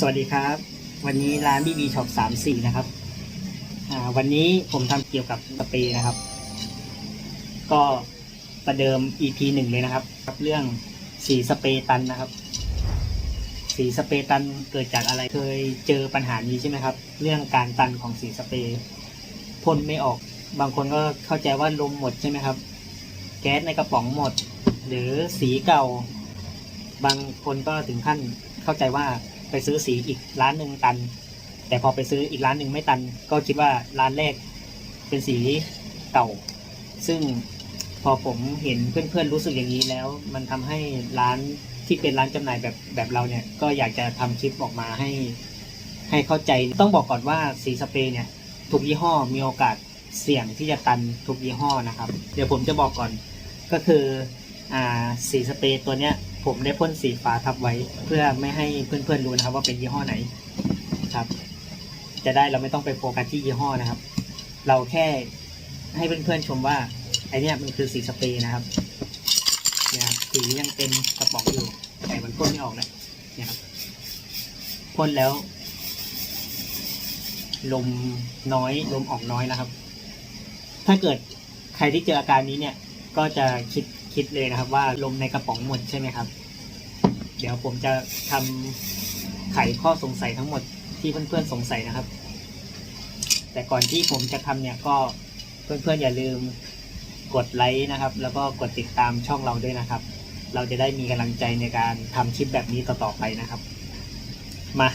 สวัสดีครับ วันนี้ร้านบีบีช็อปสามสี่นะครับวันนี้ผมทำเกี่ยวกับสเปรย์นะครับ ก็ประเดิม EP หนึ่งเลยนะครับ กับเรื่องสีสเปรย์ตันนะครับ สีสเปรย์ตันเกิดจากอะไรเคยเจอปัญหานี้ใช่ไหมครับ เรื่องการตันของสีสเปรย์พ่นไม่ออก บางคนก็เข้าใจว่าลมหมดใช่ไหมครับ แก๊สในกระป๋องหมด หรือสีเก่า บางคนก็ถึงขั้นเข้าใจว่า ไปซื้อสีอีกร้านหนึ่งตัน แต่พอไปซื้ออีกร้านหนึ่งไม่ตัน ก็คิดว่าร้านแรกเป็นสีเก่า ซึ่งพอผมเห็นเพื่อนๆรู้สึกอย่างนี้แล้ว มันทำให้ร้านที่เป็นร้านจำหน่ายแบบแบบเราเนี่ย ก็อยากจะทำคลิปออกมาให้ ให้เข้าใจต้องบอกก่อนว่าสีสเปรย์เนี่ยทุกยี่ห้อมีโอกาสเสี่ยงที่จะตันทุกยี่ห้อนะครับ เดี๋ยวผมจะบอกก่อนก็คืออ่าสีสเปรย์ตัวเนี้ย ผมได้พ่นสีฟ้าทับไว้ เพื่อไม่ให้เพื่อนๆรู้นะครับ ว่าเป็นยี่ห้อไหนครับ จะได้เราไม่ต้องไปโฟกัสที่ยี่ห้อนะครับ เราแค่ให้เพื่อนๆชมว่าไอเนี้ยมันคือสีสเปรย์นะครับเนี่ยสียังเต็มกระป๋องอยู่แต่มันพ่นไม่ออกเลยเนี่ยครับพ่นแล้ว ลมน้อยลมออกน้อยนะครับ ถ้าเกิดใครที่เจออาการนี้เนี่ย ก็จะคิด คิดเลยนะครับว่าลมในกระป๋องหมดใช่ไหมครับ เดี๋ยวผมจะทำไขข้อสงสัยทั้งหมดที่เพื่อนๆสงสัยนะครับ แต่ก่อนที่ผมจะทำเนี่ยก็เพื่อนๆอย่าลืมกดไลค์นะครับ แล้วก็กดติดตามช่องเราด้วยนะครับ เราจะได้มีกำลังใจในการทำคลิปแบบนี้ต่อๆไปนะครับ มา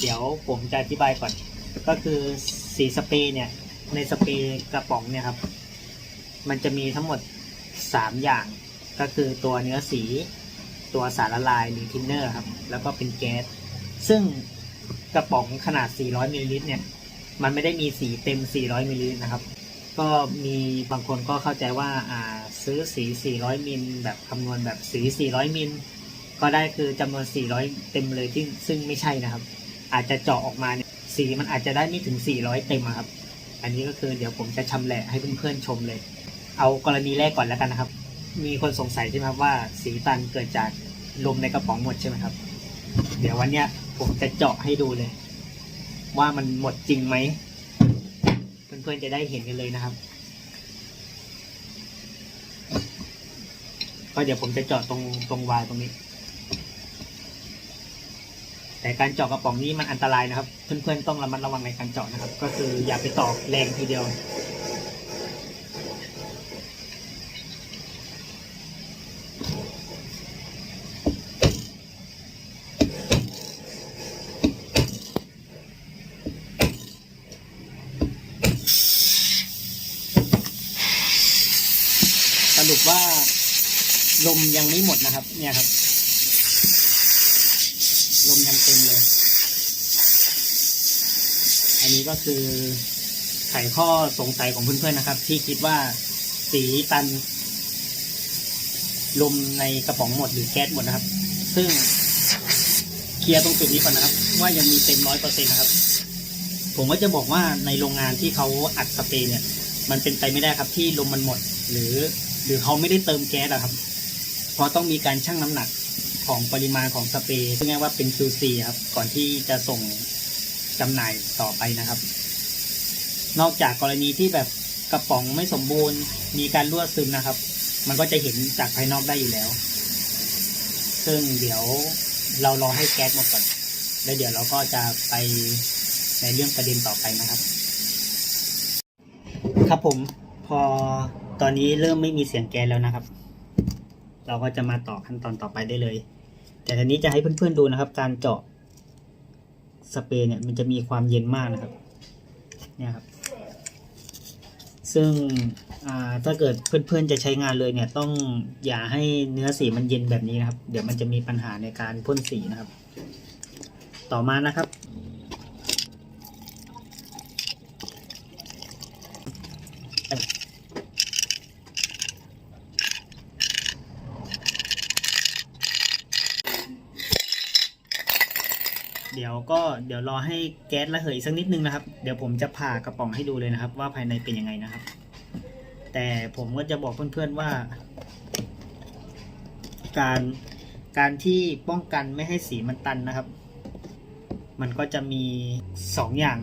เดี๋ยวผมจะอธิบายก่อน ก็คือสีสเปรย์เนี่ยในสเปรย์กระป๋องเนี่ยครับ มันจะมีทั้งหมด 3 อย่าง ก็คือตัวเนื้อสี ตัวสารละลายหรือทินเนอร์ครับ แล้วก็เป็นแก๊ส ซึ่งกระป๋องขนาด 400มิลลิลิตรเนี่ย มันไม่ได้มีสีเต็ม 400มิลลิลิตรนะครับ ก็มีบางคนก็เข้าใจว่าอ่าซื้อสี 400มิลแบบคำนวณแบบสี 400มิลก็ได้คือจำนวน 400 เต็มเลยซึ่งซึ่งไม่ใช่นะครับ อาจจะเจาะออกมาเนี่ยสีมันอาจจะได้ไม่ถึง 400 เต็มอะครับ อันนี้ก็คือเดี๋ยวผมจะชำแหละให้เพื่อนๆชมเลย เอากรณีแรกก่อนแล้วกันนะครับ มีคนสงสัยใช่ไหมครับว่าสีตันเกิดจากลมในกระป๋องหมดใช่ไหมครับ เดี๋ยววันเนี้ยผมจะเจาะให้ดูเลย ว่ามันหมดจริงไหมเพื่อนๆจะได้เห็นกันเลยนะครับก็เดี๋ยวผมจะเจาะตรงตรงวาล์วตรงนี้ แต่การเจาะกระป๋องนี้มันอันตรายนะครับ เพื่อนๆต้องระมัดระวังในการเจาะนะครับ ก็คืออย่าไปตอกแรงทีเดียว ว่าลมยังไม่หมดนะครับ เนี่ยครับ ลมยังเต็มเลย อันนี้ก็คือไขข้อสงสัยของเพื่อนๆนะครับ ที่คิดว่าสีตัน ลมในกระป๋องหมดหรือแก๊สหมดนะครับ ซึ่งเคลียร์ตรงจุดนี้ก่อนนะครับ ว่ายังมีเต็มร้อยเปอร์เซ็นต์นะครับ ผมก็จะบอกว่าในโรงงานที่เขาอัดสเปรย์เนี่ย มันเป็นไปไม่ได้ครับที่ลมมันหมด หรือ หรือเขาไม่ได้เติมแก๊สอะครับเพราะต้องมีการชั่งน้ำหนักของปริมาณของสเปรย์ซึ่งเรียกว่าเป็น QC ครับก่อนที่จะส่งจำหน่ายต่อไปนะครับ นอกจากกรณีที่แบบกระป๋องไม่สมบูรณ์ มีการรั่วซึมนะครับ มันก็จะเห็นจากภายนอกได้อยู่แล้ว ซึ่งเดี๋ยวเรารอให้แก๊สหมดก่อน แล้วเดี๋ยวเราก็จะไปในเรื่องประเด็นต่อไปนะครับ ครับผมพอ ตอนนี้เริ่มไม่มีเสียงแก๊สแล้วนะครับ เราก็จะมาต่อขั้นตอนต่อไปได้เลย แต่ทีนี้จะให้เพื่อนๆดูนะครับ การเจาะสเปรย์เนี่ยมันจะมีความเย็นมากนะครับ เนี่ยครับ ซึ่งถ้าเกิดเพื่อนๆจะใช้งานเลยเนี่ยต้องอย่าให้เนื้อสีมันเย็นแบบนี้นะครับ เดี๋ยวมันจะมีปัญหาในการพ่นสีนะครับ ต่อมานะครับ เดี๋ยวก็เดี๋ยวรอให้แก๊สระเหยสักนิดนึงนะครับ เดี๋ยวผมจะผ่ากระป๋องให้ดูเลยนะครับ ว่าภายในเป็นยังไงนะครับ แต่ผมก็จะบอกเพื่อนๆว่า การการที่ป้องกันไม่ให้สีมันตันนะครับ มันก็จะมีสองอย่าง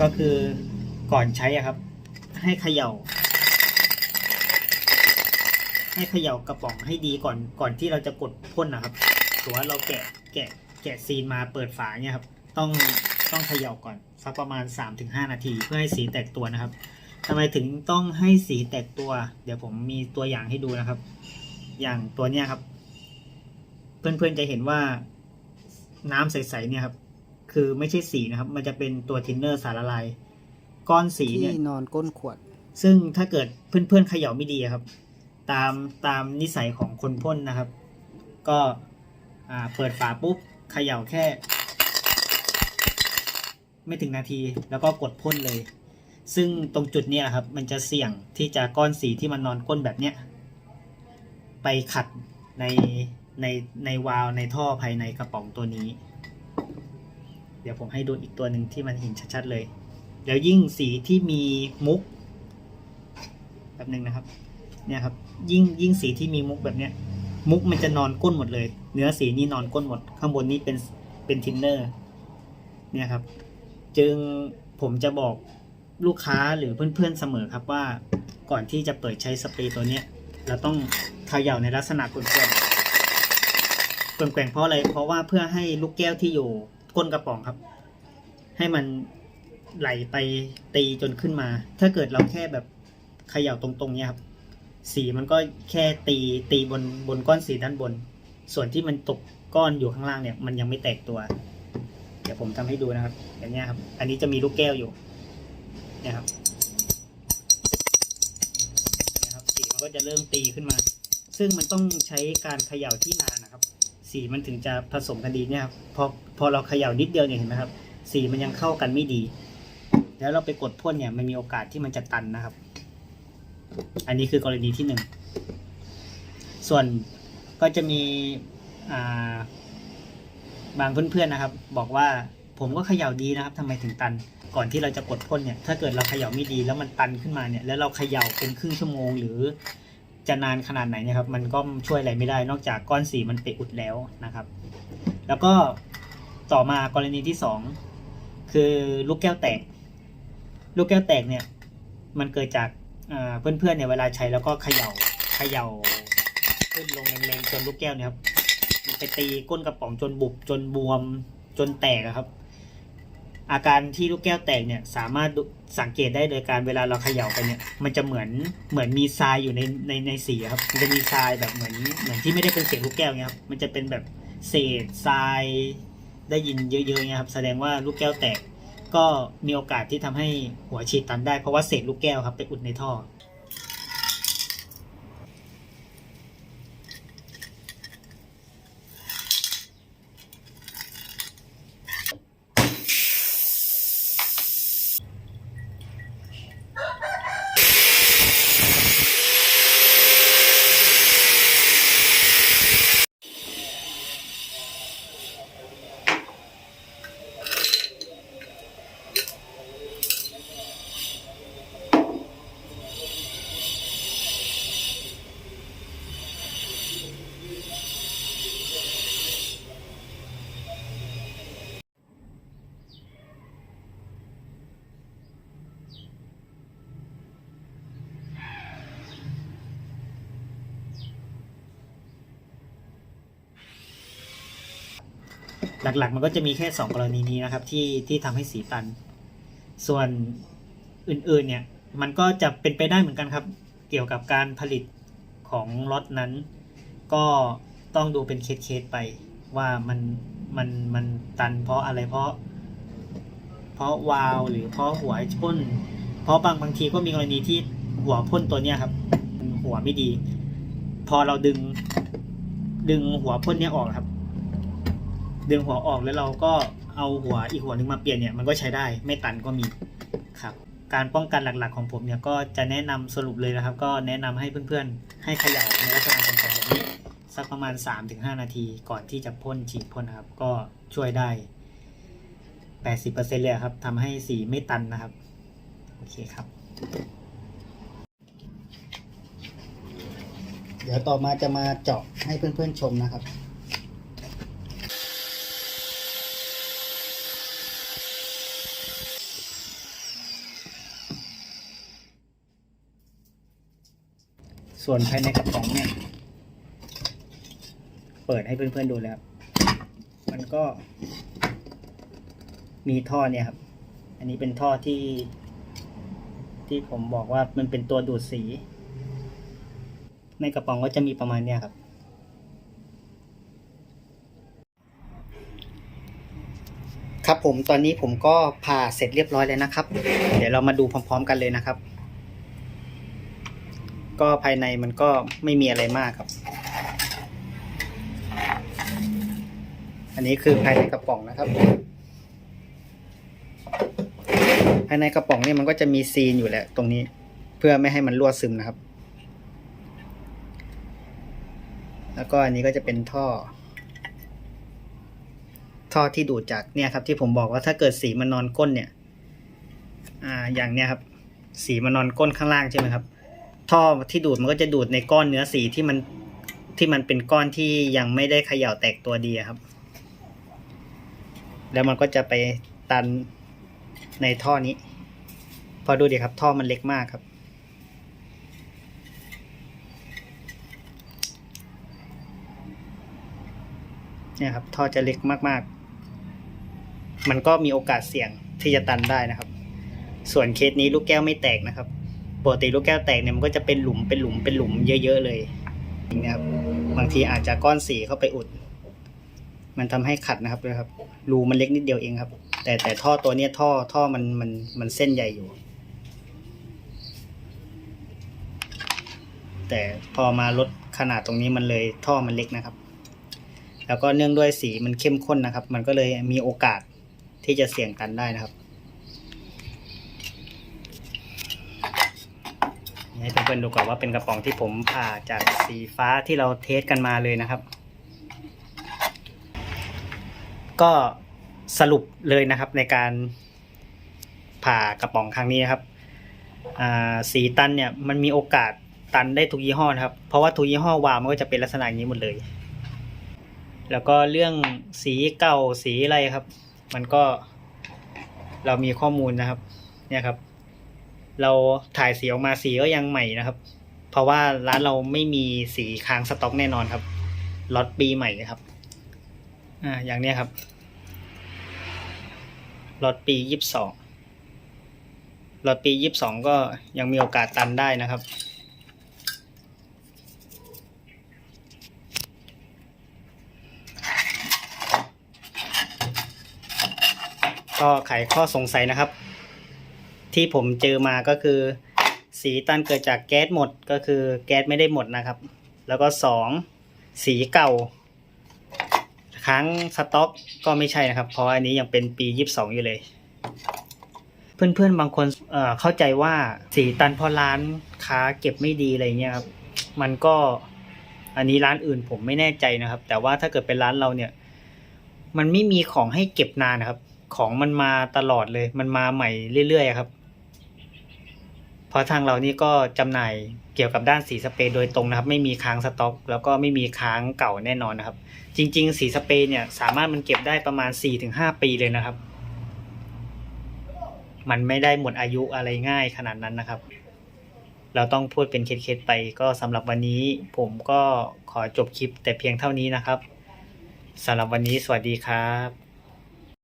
ก็คือก่อนใช้ครับ ให้เขย่า ให้เขย่ากระป๋องให้ดีก่อนก่อนที่เราจะกดพ่นนะครับถือว่าเราแกะแกะ แกะซีนมาเปิดฝาเนี่ยครับ ต้องต้องเขย่าก่อนสักประมาณ 3-5 นาที เพื่อให้สีแตกตัวนะครับทำไมถึงต้องให้สีแตกตัว เดี๋ยวผมมีตัวอย่างให้ดูนะครับ อย่างตัวเนี้ยครับ เพื่อนๆจะเห็นว่าน้ำใสๆเนี่ยครับ คือไม่ใช่สีนะครับ มันจะเป็นตัวทินเนอร์สารละลาย ก้อนสีเนี่ย ที่นอนก้นขวด ซึ่งถ้าเกิดเพื่อนๆเขย่าไม่ดีอะครับ ตามตามนิสัยของคนพ่นนะครับ ก็อ่าเปิดฝาปุ๊บ เขย่าแค่ ไม่ถึงนาทีแล้วก็กดพ่นเลย ซึ่งตรงจุดนี้ครับ มันจะเสี่ยงที่จะก้อนสีที่มันนอนก้นแบบเนี้ยไปขัดในในในวาล์วในท่อภายในกระป๋องตัวนี้ เดี๋ยวผมให้ดูอีกตัวหนึ่งที่มันเห็นชัดๆเลย แล้วยิ่งสีที่มีมุกแบบหนึ่งนะครับ เนี่ยครับ ยิ่งยิ่งสีที่มีมุกแบบเนี้ย มุกมันจะนอนก้นหมดเลย เนื้อสีนี่นอนก้นหมด ข้างบนนี้เป็นเป็นทินเนอร์เนี่ยครับ จึงผมจะบอกลูกค้าหรือเพื่อนๆเสมอครับว่าก่อนที่จะเปิดใช้สเปรย์ตัวเนี้ย เราต้องเขย่าในลักษณะกลแกว่งกลแกว่งเพราะอะไร เพราะว่าเพื่อให้ลูกแก้วที่อยู่ก้นกระป๋องครับ ให้มันไหลไปตีจนขึ้นมา ถ้าเกิดเราแค่แบบเขย่าตรงๆเนี้ยครับ สีมันก็แค่ตีตีบนบนก้อนสีด้านบน ส่วนที่มันตกก้อนอยู่ข้างล่างเนี่ย มันยังไม่แตกตัว เดี๋ยวผมทำให้ดูนะครับอย่างเนี้ยครับ อันนี้จะมีลูกแก้วอยู่เนี่ยครับนะครับสีมันก็จะเริ่มตีขึ้นมา ซึ่งมันต้องใช้การเขย่าที่นานนะครับ สีมันถึงจะผสมกันดีเนี่ยครับพอพอเราเขย่านิดเดียวเนี่ยเห็นไหมครับ สีมันยังเข้ากันไม่ดี แล้วเราไปกดพ่นเนี่ยมันมีโอกาสที่มันจะตันนะครับ อันนี้คือกรณีที่หนึ่ง ส่วนก็จะมีาบางเพื่อนๆนะครับ บอกว่าผมก็เขย่าดีนะครับทำไมถึงตัน ก่อนที่เราจะกดพ่นเนี่ย ถ้าเกิดเราเขย่าไม่ดีแล้วมันตันขึ้นมาเนี่ย แล้วเราเขย่าเป็นครึ่งชั่วโมง หรือจะนานขนาดไหนเนะครับ มันก็ช่วยอะไรไม่ได้ นอกจากก้อนสีมันไปอุดแล้วนะครับ แล้วก็ต่อมากรณีที่สองคือลูกแก้วแตก ลูกแก้วแตกเนี่ย มันเกิดจาก เพื่อนๆเนี่ยเวลาใช้แล้วก็เขย่าเขย่าขึ้นลงแรงๆจนลูกแก้วเนี่ยครับมันไปตีก้นกระป๋องจนบุบจนบวมจนแตกครับ อาการที่ลูกแก้วแตกเนี่ยสามารถสังเกตได้โดยการเวลาเราเขย่าไปเนี่ย มันจะเหมือนเหมือนมีทรายอยู่ในในในสีครับมันจะมีทรายแบบเหมือนเหมือนที่ไม่ได้เป็นเศษลูกแก้วเนี่ยครับมันจะเป็นแบบเศษทรายได้ยินเยอะๆเนี่ยครับแสดงว่าลูกแก้วแตก ก็มีโอกาสที่ทำให้หัวฉีดตันได้เพราะว่าเศษลูกแก้วครับไปอุดในท่อ หลักๆ มันก็จะมีแค่ 2 กรณีนี้นะครับที่ที่ทำให้สีตัน ส่วนอื่นๆเนี่ยมันก็จะเป็นไปได้เหมือนกันครับ เกี่ยวกับการผลิตของล็อตนั้น ก็ต้องดูเป็นเคสๆไปว่ามันมันมันตันเพราะอะไรเพราะ เพราะวาล์วหรือเพราะหัวพ่นเพราะบางบางทีก็มีกรณีที่หัวพ่นตัวเนี้ยครับ หัวไม่ดี พอเราดึง ดึงหัวพ่นเนี้ยออกครับ ดึงหัวออกแล้วเราก็เอาหัวอีกหัวหนึ่งมาเปลี่ยนเนี่ยมันก็ใช้ได้ไม่ตันก็มีครับการป้องกันหลักๆของผมเนี่ยก็จะแนะนำสรุปเลยนะครับ ก็แนะนำให้เพื่อนๆ ให้เขย่าในลักษณะของแบบนี้สักประมาณ 3-5 นาทีก่อนที่จะพ่นฉีดพ่นนะครับ ก็ช่วยได้ 80%เลยครับทำให้สีไม่ตันนะครับ โอเคครับ เดี๋ยวต่อมาจะมาเจาะให้เพื่อนๆชมนะครับ ส่วนภายในกระป๋องเนี่ย เปิดให้เพื่อนๆดูแล้ว มันก็มีท่อเนี่ยครับ อันนี้เป็นท่อที่ ที่ผมบอกว่ามันเป็นตัวดูดสี ในกระป๋องก็จะมีประมาณเนี้ยครับครับผมตอนนี้ผมก็ผ่าเสร็จเรียบร้อยแล้วนะครับ เดี๋ยวเรามาดูพร้อม ๆ กันเลยนะครับ ก็ภายในมันก็ไม่มีอะไรมากครับ อันนี้คือภายในกระป๋องนะครับ ภายในกระป๋องเนี่ยมันก็จะมีซีนอยู่แหละตรงนี้เพื่อไม่ให้มันรั่วซึมนะครับ แล้วก็อันนี้ก็จะเป็นท่อ ท่อที่ดูดจากเนี่ยครับที่ผมบอกว่าถ้าเกิดสีมันนอนก้นเนี่ย อ่าอย่างเนี้ยครับ สีมันนอนก้นข้างล่างใช่ไหมครับ ท่อที่ดูดมันก็จะดูดในก้อนเนื้อสีที่มันที่มันเป็นก้อนที่ยังไม่ได้เขย่าแตกตัวดีครับ แล้วมันก็จะไปตันในท่อนี้ พอดูดิครับท่อมันเล็กมากครับ เนี่ยครับท่อจะเล็กมากๆ มันก็มีโอกาสเสี่ยงที่จะตันได้นะครับ ส่วนเคสนี้ลูกแก้วไม่แตกนะครับ ปกติลูกแก้วแตกเนี่ยมันก็จะเป็นหลุมเป็นหลุมเป็นหลุมเยอะๆเลยองนี่ยครับบางทีอาจจะก้อนสีเข้าไปอุด มันทำให้ขัดนะครับเลยครับรูมันเล็กนิดเดียวเองครับ แต่แต่ท่อตัวเนี้ยท่อท่อมันมันมันเส้นใหญ่อยู่ แต่พอมาลดขนาดตรงนี้มันเลยท่อมันเล็กนะครับ แล้วก็เนื่องด้วยสีมันเข้มข้นนะครับ มันก็เลยมีโอกาสที่จะเสี่ยงกันได้นะครับ ให้เพื่อนๆดูก่อนว่าเป็นกระป๋องที่ผมผ่าจากสีฟ้าที่เราเทสกันมาเลยนะครับ ก็สรุปเลยนะครับในการผ่ากระป๋องครั้งนี้นะครับสีตันเนี่ยมันมีโอกาสตันได้ทุกยี่ห้อนะครับ เพราะว่าทุกยี่ห้อวาวมันก็จะเป็นลักษณะนี้หมดเลย แล้วก็เรื่องสีเก่าสีอะไรครับ มันก็เรามีข้อมูลนะครับ เนี่ยครับ เราถ่ายสีออกมาสีก็ยังใหม่นะครับ เพราะว่าร้านเราไม่มีสีค้างสต็อกแน่นอนครับล็อตปีใหม่ครับ อ่า อย่างเนี้ยครับล็อตปียี่สิบสองล็อตปียี่สิบสองก็ยังมีโอกาสตันได้นะครับ ก็ไขข้อสงสัยนะครับ ที่ผมเจอมาก็คือ สีตันเกิดจากแก๊สหมดก็คือแก๊สไม่ได้หมดนะครับ แล้วก็สองสีเก่าค้างสต็อกก็ไม่ใช่นะครับ เพราะอันนี้ยังเป็นปียี่สิบสองอยู่เลย เพื่อนๆบางคนเเข้าใจว่าสีตันพราะร้านค้าเก็บไม่ดีอะไรเงี้ยครับ มันก็อันนี้ร้านอื่นผมไม่แน่ใจนะครับ แต่ว่าถ้าเกิดเป็นร้านเราเนี่ย มันไม่มีของให้เก็บนานนะครับ ของมันมาตลอดเลย มันมาใหม่เรื่อยๆครับ เพราะทางเรานี่ก็จำหน่ายเกี่ยวกับด้านสีสเปรย์โดยตรงนะครับ ไม่มีค้างสต็อก แล้วก็ไม่มีค้างเก่าแน่นอนนะครับ จริง ๆ สีสเปรย์เนี่ยสามารถมันเก็บได้ประมาณ 4-5 ปีเลยนะครับ มันไม่ได้หมดอายุอะไรง่ายขนาดนั้นนะครับ เราต้องพูดเป็นเคสๆไปก็สำหรับวันนี้ผมก็ขอจบคลิปแต่เพียงเท่านี้นะครับสำหรับวันนี้สวัสดีครับ